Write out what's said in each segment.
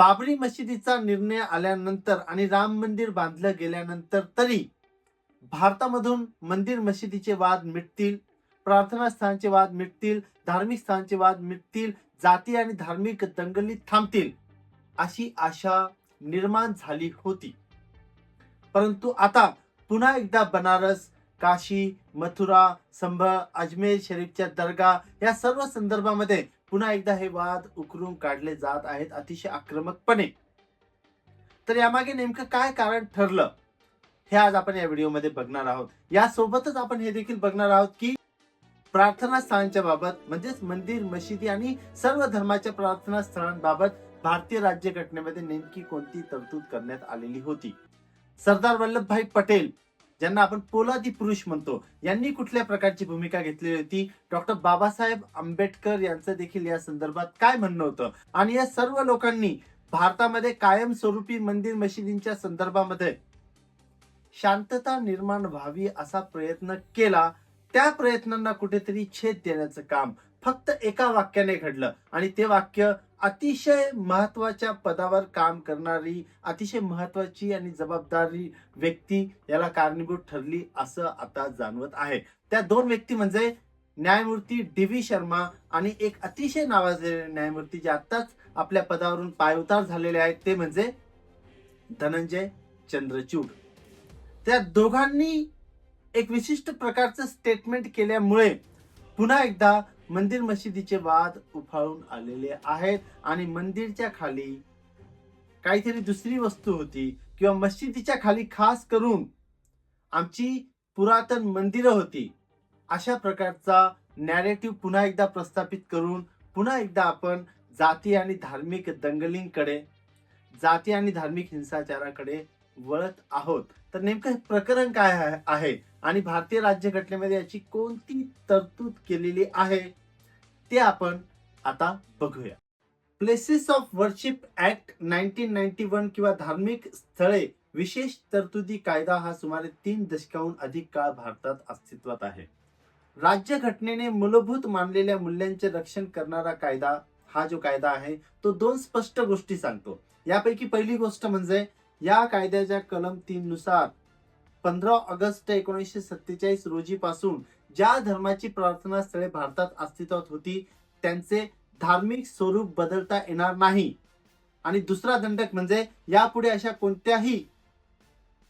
बाबरी मशिदीचा निर्णय आल्यानंतर आणि राम मंदिर बांधलं गेल्यानंतर तरी भारतामधून मंदिर मशिदीचे वाद मिटतील प्रार्थना स्थानचे वाद मिटतील धार्मिक स्थानचे वाद मिटतील जाती आणि धार्मिक दंगली थांबतील अशी आशा निर्माण झाली होती. परंतु आता पुन्हा एकदा बनारस काशी मथुरा संभ अजमेर शरीफच्या दर्गा या सर्व संदर्भामध्ये पुन्हा एकदा हे वाद उकरून काढले जात आहेत अतिशय आक्रमकपणे. तर यामागे नेमकं काय कारण ठरलं हे आज आपण या व्हिडिओमध्ये बघणार आहोत. यासोबतच आपण हे देखील बघणार आहोत की प्रार्थना स्थळांच्या बाबत म्हणजेच मंदिर मशिदी आणि सर्व धर्माच्या प्रार्थना स्थळांबाबत भारतीय राज्यघटनेमध्ये नेमकी कोणती तरतूद करण्यात आलेली होती? सरदार वल्लभभाई पटेल ज्यांना आपण पोलादी पुरुष म्हणतो यांनी कुठल्या प्रकारची भूमिका घेतलेली होती? डॉक्टर बाबासाहेब आंबेडकर यांचं देखील या संदर्भात काय म्हणणं होतं? आणि या सर्व लोकांनी भारतामध्ये कायमस्वरूपी मंदिर मशिदींच्या संदर्भामध्ये शांतता निर्माण व्हावी असा प्रयत्न केला. त्या प्रयत्नांना कुठेतरी छेद देण्याचं काम फक्त एका वाक्याने घडलं. आणि ते वाक्य अतिशय महत्त्वाच्या पदावर काम करणारी अतिशय महत्वाची आणि जबाबदारी व्यक्ती याला कारणीभूत ठरली असं आता जाणवत आहे. त्या दोन व्यक्ती म्हणजे न्यायमूर्ती डी व्ही शर्मा आणि एक अतिशय नावाजलेले न्यायमूर्ती जे आत्ताच आपल्या पदावरून पायउतार झालेले आहेत ते म्हणजे धनंजय चंद्रचूड. त्या दोघांनी एक विशिष्ट प्रकारचं स्टेटमेंट केल्यामुळे पुन्हा एकदा मंदिर मशिदीचे वाद उफाळून आलेले आहेत आणि मंदिरच्या खाली काहीतरी दुसरी वस्तू होती किंवा मशिदीच्या खाली खास करून आमची पुरातन मंदिरं होती. अशा प्रकारचा नॅरेटिव्ह पुन्हा एकदा प्रस्थापित करून पुन्हा एकदा आपण जाती आणि धार्मिक दंगलींकडे जाती आणि धार्मिक हिंसाचाराकडे वळत आहोत. तर नेमकं हे प्रकरण काय आहे- आहे? आणि भारतीय राज्यघटनेमध्ये याची कोणती तरतूद केलेली आहे ते आपण आता बघूया. Places of worship act nineteen ninety one किंवा धार्मिक स्थळे विशेष तरतुदी कायदा हा सुमारे तीन दशकाहून अधिक काळ भारतात अस्तित्वात आहे. राज्यघटनेने मूलभूत मानलेल्या मूल्यांचे रक्षण करणारा कायदा हा जो कायदा आहे तो दोन स्पष्ट गोष्टी सांगतो. यापैकी पहिली गोष्ट म्हणजे या कायद्याच्या कलम तीन नुसार पंधरा ऑगस्ट एकोणीसशे सत्तेचाळीस रोजी पासून ज्या धर्माची प्रार्थना स्थळे भारतात अस्तित्वात होती त्यांचे धार्मिक स्वरूप बदलता येणार नाही. आणि दुसरा दंडक म्हणजे यापुढे अशा कोणत्याही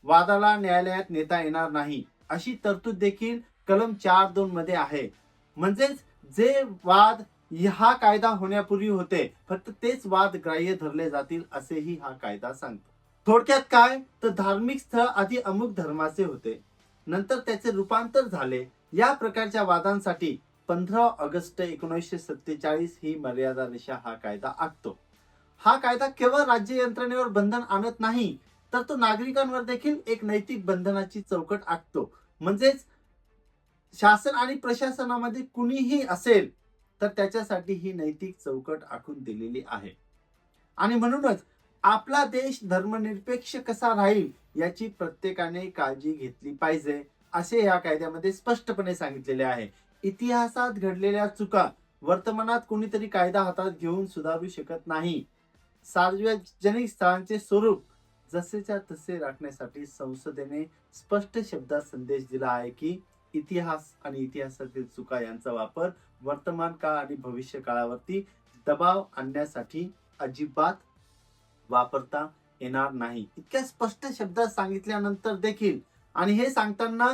वादाला न्यायालयात नेता येणार नाही. अशी तरतूद देखील कलम चार दोन मध्ये आहे. म्हणजेच जे वाद हा कायदा होण्यापूर्वी होते फक्त तेच वाद ग्राह्य धरले जातील असेही हा कायदा सांगतो. थोडक्यात काय? तर धार्मिक स्थळ आधी अमुक धर्माचे होते. नंतर त्याचे रूपांतर झाले. या प्रकारच्या वादांसाठी पंधरा ऑगस्ट एकोणीसशे सत्तेचाळीस ही मर्यादा रेषा हा कायदा आखतो. हा कायदा केवळ राज्य यंत्रणेवर बंधन आणत नाही तर तो नागरिकांवर देखील एक नैतिक बंधनाची चौकट आखतो. म्हणजेच शासन आणि प्रशासनामध्ये कुणीही असेल तर त्याच्यासाठी ही नैतिक चौकट आखून दिलेली आहे. आणि म्हणूनच आपला देश धर्मनिरपेक्ष कसा राहील याची प्रत्येकाने काळजी घेतली पाहिजे असे या कायद्यामध्ये स्पष्टपणे सांगितलेले आहे. इतिहासात घडलेल्या चुका वर्तमानात कोणीतरी कायदा हातात घेऊन सुधारू शकत नाही. सार्वजनिक स्थळांचे स्वरूप जसेच्या तसे राखण्यासाठी संसदेने स्पष्ट शब्दात संदेश दिला आहे की इतिहास आणि इतिहासातील चुका यांचा वापर वर्तमान काळ आणि भविष्य काळावरती दबाव आणण्यासाठी अजिबात वापरता येणार नाही. इतक्या स्पष्ट शब्दात सांगितल्यानंतर देखील आणि हे सांगताना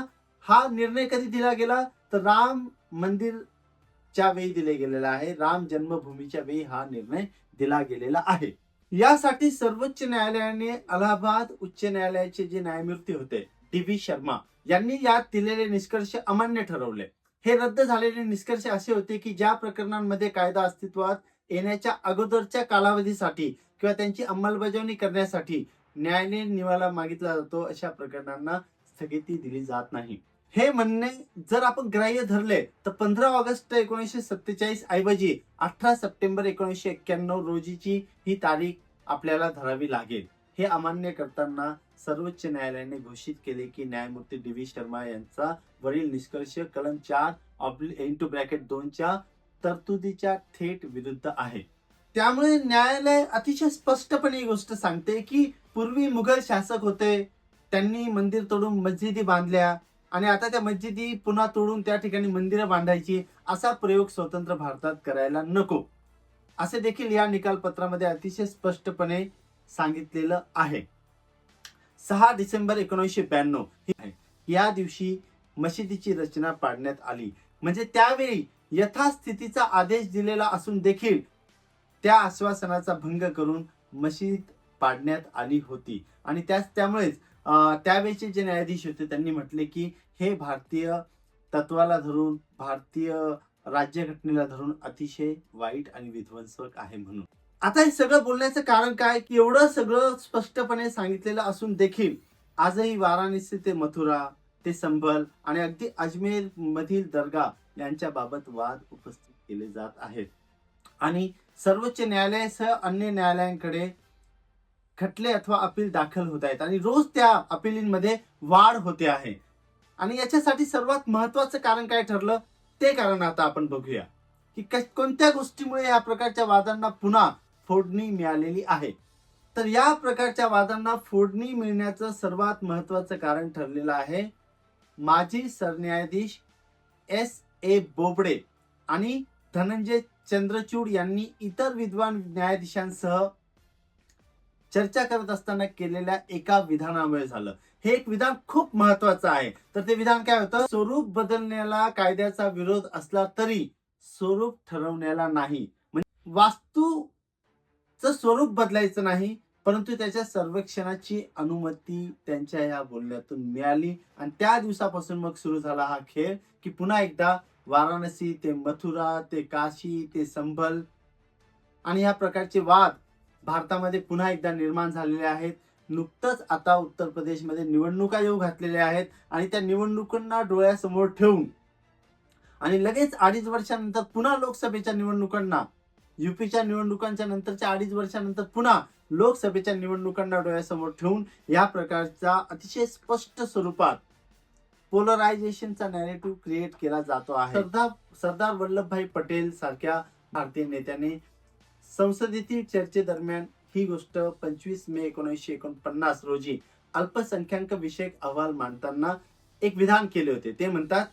हा निर्णय कधी दिला गेला? तर राम मंदिरच्या वेळी दिले गेलेला आहे. राम जन्मभूमीच्या वेळी हा निर्णय दिला गेलेला आहे. यासाठी सर्वोच्च न्यायालयाने अलाहाबाद उच्च न्यायालयाचे जे न्यायमूर्ती होते डी व्ही शर्मा यांनी यात दिलेले निष्कर्ष अमान्य ठरवले. हे रद्द झालेले निष्कर्ष असे होते की ज्या प्रकरणांमध्ये कायदा अस्तित्वात येण्याच्या अगोदरच्या कालावधीसाठी किंवा त्यांची अंमलबजावणी करण्यासाठी न्यायालय निवाला मागितला जातो अशा प्रकरणांना स्थगिती दिली जात नाही. हे म्हणणे जर आपण ग्राह्य धरले तर पंधरा ऑगस्ट एकोणीसशे सत्तेचाळीस ऐवजी अठरा सप्टेंबर एकोणीसशे एक्क्याण्णव रोजीची ही तारीख आपल्याला धरावी लागेल. हे अमान्य करताना सर्वोच्च न्यायालयाने घोषित केले की न्यायमूर्ती डी व्ही शर्मा यांचा वरील निष्कर्ष कलम चार इंटू ब्रॅकेट दोनच्या तरतुदीच्या थेट विरुद्ध आहे. त्यामुळे न्यायालय अतिशय स्पष्टपणे ही गोष्ट सांगते की पूर्वी मुघल शासक होते त्यांनी मंदिर तोडून मस्जिदी बांधल्या आणि आता त्या मस्जिदी पुन्हा तोडून त्या ठिकाणी मंदिरं बांधायची असा प्रयोग स्वतंत्र भारतात करायला नको. असे देखील या निकालपत्रामध्ये अतिशय स्पष्टपणे सांगितलेलं आहे. सहा डिसेंबर एकोणीसशे ब्याण्णव या दिवशी मशिदीची रचना पाडण्यात आली. म्हणजे त्यावेळी यथास्थितीचा आदेश दिलेला असून देखील त्या आश्वासनाचा भंग करून मशीद पाडण्यात आली होती. आणि त्याच त्यामुळेच त्यावेळेचे जे न्यायाधीश होते त्यांनी म्हटले की हे भारतीय तत्वाला धरून भारतीय राज्यघटनेला धरून अतिशय वाईट आणि विध्वंसक आहे म्हणून. आता हे सगळं बोलण्याचं कारण काय? की एवढं सगळं स्पष्टपणे सांगितलेलं असून देखील आजही वाराणसी ते मथुरा ते संभल आणि अगदी अजमेर मधील दर्गा यांच्याबाबत वाद उपस्थित केले जात आहेत. आणि सर्वोच्च न्यायालयासह अन्य न्यायालयांकडे खटले अथवा अपील दाखल होत आहेत. आणि रोज त्या अपिलींमध्ये वाढ होते आहे. आणि याच्यासाठी सर्वात महत्वाचं कारण काय ठरलं? ते कारण आता आपण बघूया. की कोणत्या गोष्टीमुळे या प्रकारच्या वादांना पुन्हा फोडणी मिळालेली आहे? तर या प्रकारच्या वादांना फोडणी मिळण्याचं सर्वात महत्वाचं कारण ठरलेलं आहे माजी सरन्यायाधीश एस. ए बोबडे आणि धनंजय चंद्रचूड यांनी इतर विद्वान न्यायाधीशांसह चर्चा करत असताना केलेल्या एका विधानामुळे झालं. हे एक विधान खूप महत्वाचं आहे. तर ते विधान काय होतं? स्वरूप बदलण्याला कायद्याचा विरोध असला तरी स्वरूप ठरवण्याला नाही. म्हणजे वास्तूचं स्वरूप बदलायचं नाही परंतु त्याच्या सर्वेक्षणाची अनुमती त्यांच्या या बोलण्यातून मिळाली. आणि त्या दिवसापासून मग सुरू झाला हा खेळ की पुन्हा एकदा वाराणसी ते मथुरा ते काशी ते संभल आणि ह्या प्रकारचे वाद भारतामध्ये पुन्हा एकदा निर्माण झालेले आहेत. नुकतंच आता उत्तर प्रदेशमध्ये निवडणुका येऊ घातलेल्या आहेत आणि त्या निवडणुकांना डोळ्यासमोर ठेवून आणि लगेच अडीच वर्षानंतर पुन्हा लोकसभेच्या निवडणुकांना युपीच्या निवडणुकांच्या नंतरच्या अडीच वर्षानंतर पुन्हा लोकसभेच्या निवडणुकांना डोळ्यासमोर ठेवून या प्रकारचा अतिशय स्पष्ट स्वरूपात पोलरायझेशनचा नॅरेटिव्ह क्रिएट केला जातो आहे. सरदार सरदार वल्लभभाई पटेल सारख्या भारतीय नेत्याने संसदेतील चर्चेदरम्यान ही गोष्ट पंचवीस मे एकोणीसशे एकोणपन्नास रोजी अल्पसंख्याक विषयक अहवाल मांडताना एक विधान केले होते. ते म्हणतात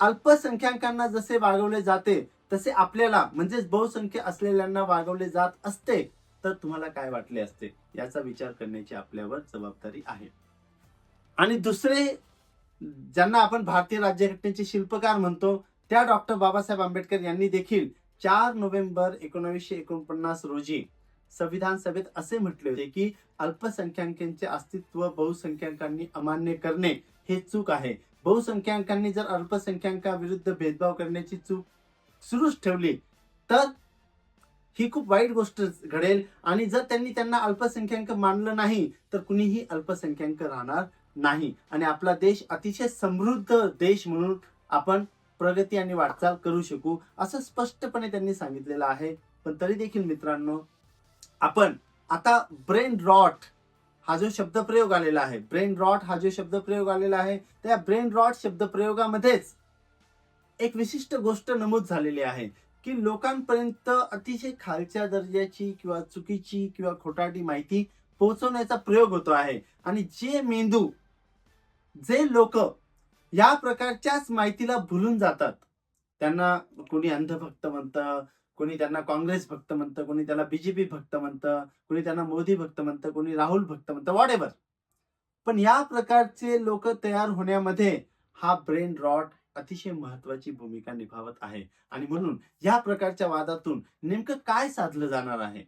अल्पसंख्याकांना जसे वागवले जाते तसे आपल्याला म्हणजेच बहुसंख्य असलेल्यांना वागवले जात असते. तर तुम्हाला काय वाटले असते याचा विचार करण्याची आपल्यावर जबाबदारी आहे. आणि दुसरे ज्यांना आपण भारतीय राज्यघटनेचे शिल्पकार म्हणतो त्या डॉक्टर बाबासाहेब आंबेडकर यांनी देखील चार नोव्हेंबर एकोणीसशे एकोणपन्नास रोजी संविधान सभेत असे म्हटले होते की अल्पसंख्याकांचे अस्तित्व बहुसंख्याकांनी अमान्य करणे हे चूक आहे. बहुसंख्याकांनी जर अल्पसंख्याकाविरुद्ध भेदभाव करण्याची चूक सुरूच ठेवली तर ही खूप वाईट गोष्ट घडेल. आणि जर त्यांनी त्यांना अल्पसंख्याक मानलं नाही तर कुणीही अल्पसंख्याक राहणार नाही. आणि आपला देश अतिशय समृद्ध देश म्हणून आपण प्रगती आणि वाटचाल करू शकू असं स्पष्टपणे त्यांनी सांगितलेलं आहे. पण तरी देखील मित्रांनो आपण आता ब्रेन रॉट हा जो शब्दप्रयोग आलेला आहे ब्रेन रॉट हा जो शब्दप्रयोग आलेला आहे त्या ब्रेन रॉट शब्दप्रयोगामध्येच एक विशिष्ट गोष्ट नमूद झालेली आहे. की लोकांपर्यंत अतिशय खालच्या दर्जाची किंवा चुकीची किंवा खोटाटी माहिती पोहोचवण्याचा प्रयोग होतो आहे. आणि जे मेंदू जे लोक या प्रकारच्याच माहितीला भुलून जातात त्यांना कोणी अंधभक्त म्हणतं कोणी त्यांना काँग्रेस भक्त म्हणतं कोणी त्याला बीजेपी भक्त म्हणतं कोणी त्यांना मोदी भक्त म्हणतं कोणी राहुल भक्त म्हणतं वॉट एव्हर पण या प्रकारचे लोक तयार होण्यामध्ये हा ब्रेन रॉट अतिशय महत्वाची भूमिका निभावत आहे. आणि म्हणून या प्रकारच्या वादातून नेमकं काय साधलं जाणार आहे?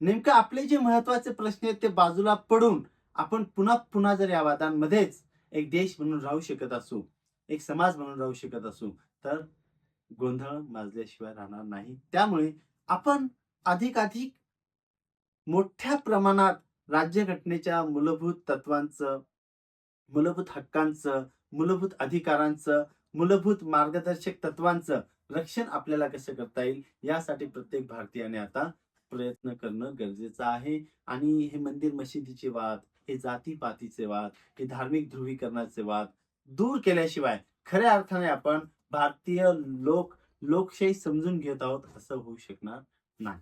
नेमकं आपले जे महत्त्वाचे प्रश्न आहेत ते बाजूला पडून आपण पुन्हा पुन्हा जर या वादांमध्येच एक देश म्हणून राहू शकत असू एक समाज म्हणून राहू शकत असू तर गोंधळ माजल्याशिवाय राहणार नाही. त्यामुळे आपण अधिकाधिक मोठ्या प्रमाणात राज्यघटनेच्या मूलभूत तत्वांचं मूलभूत हक्कांचं मूलभूत अधिकारांचं मूलभूत मार्गदर्शक तत्वांचं रक्षण आपल्याला कसं करता येईल यासाठी प्रत्येक भारतीयाने आता प्रयत्न करणं गरजेचं आहे. आणि हे मंदिर मशिदीचे वाद हे जातीपातीचे वाद हे धार्मिक ध्रुवीकरणाचे वाद दूर केल्याशिवाय खऱ्या अर्थाने आपण भारतीय लोक लोकशाही समजून घेत आहोत असं होऊ शकणार नाही.